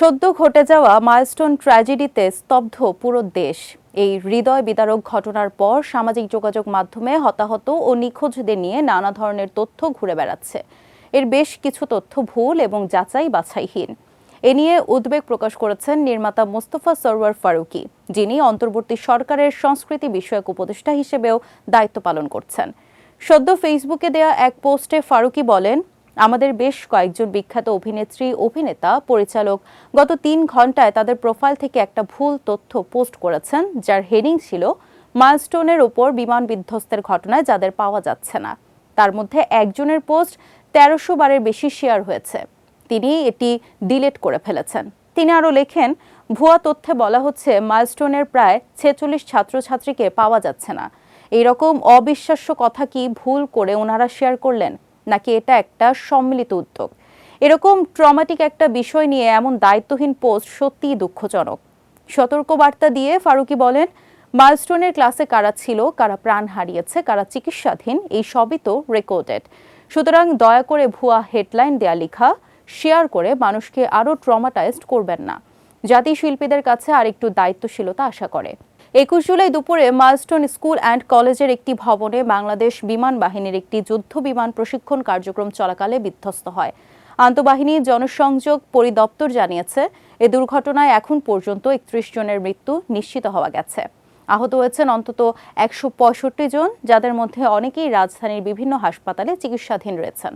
সদ্য ঘটে যাওয়া মাইলস্টোন ট্র্যাজেডিতে স্তব্ধ পুরো দেশ। এই হৃদয় বিদারক ঘটনার পর সামাজিক যোগাযোগ মাধ্যমে হতাহত ও নিখোঁজদের নিয়ে নানা ধরনের তথ্য ঘুরে বেড়াচ্ছে। এর বেশ কিছু তথ্য ভুল এবং যাচাই বাছাইহীন। এ নিয়ে উদ্বেগ প্রকাশ করেছেন নির্মাতা মোস্তফা সরওয়ার ফারুকী, যিনি অন্তর্বর্তী সরকারের সংস্কৃতি বিষয়ক উপদেষ্টা হিসেবেও দায়িত্ব পালন করছেন। সদ্য ফেসবুকে দেয়া এক পোস্টে ফারুকী বলেন আমাদের বেশ কয়েকজন বিখ্যাত অভিনেত্রী, অভিনেতা, পরিচালক গত তিন ঘন্টায় তাদের প্রোফাইল থেকে একটা ভুল তথ্য পোস্ট করেছেন, যার হেডিং ছিল মাইলস্টোনের ওপর বিমান বিধ্বস্তের ঘটনায় যাদের পাওয়া যাচ্ছে না। তার মধ্যে একজনের পোস্ট তেরোশো বারের বেশি শেয়ার হয়েছে। তিনি এটি ডিলিট করে ফেলেছেন। তিনি আরও লেখেন, ভুয়া তথ্যে বলা হচ্ছে মাইলস্টোনের প্রায় ছেচল্লিশ ছাত্রছাত্রীকে পাওয়া যাচ্ছে না। এইরকম অবিশ্বাস্য কথা কি ভুল করে ওনারা শেয়ার করলেন? নাকি এটা একটা সম্মিলিত উদ্যোগ? এরকম ট্রমাটিক একটা বিষয় নিয়ে এমন দায়িত্বহীন পোস্ট সত্যিই দুঃখজনক। সতর্কবার্তা দিয়ে ফারুকি বলেন মাইলস্টোনের ক্লাসে কারা ছিল, কারা প্রাণ হারিয়েছে, কারা চিকিৎসাধীন, এই সবই তো রেকর্ডেড সুতরাং দয়া করে ভুয়া হেডলাইন দেয়া লেখা শেয়ার করে মানুষকে আরও ট্রমাটাইজড করবেন না। জাতি শিল্পীদের কাছে আরেকটু দায়িত্বশীলতা আশা করে। একুশ জুলাই দুপুরে মাইলস্টোন স্কুল অ্যান্ড কলেজের একটি ভবনে বাংলাদেশ বিমান বাহিনীর একটি যুদ্ধ বিমান প্রশিক্ষণ কার্যক্রম চলাকালে বিধ্বস্ত হয়। আন্তঃবাহিনী জনসংযোগ পরিদপ্তর জানিয়েছে, এ দুর্ঘটনায় এখন পর্যন্ত একত্রিশ জনের মৃত্যু নিশ্চিত হওয়া গেছে। আহত হয়েছেন অন্তত একশো পঁয়ষট্টি জন, যাদের মধ্যে অনেকেই রাজধানীর বিভিন্ন হাসপাতালে চিকিৎসাধীন রয়েছেন।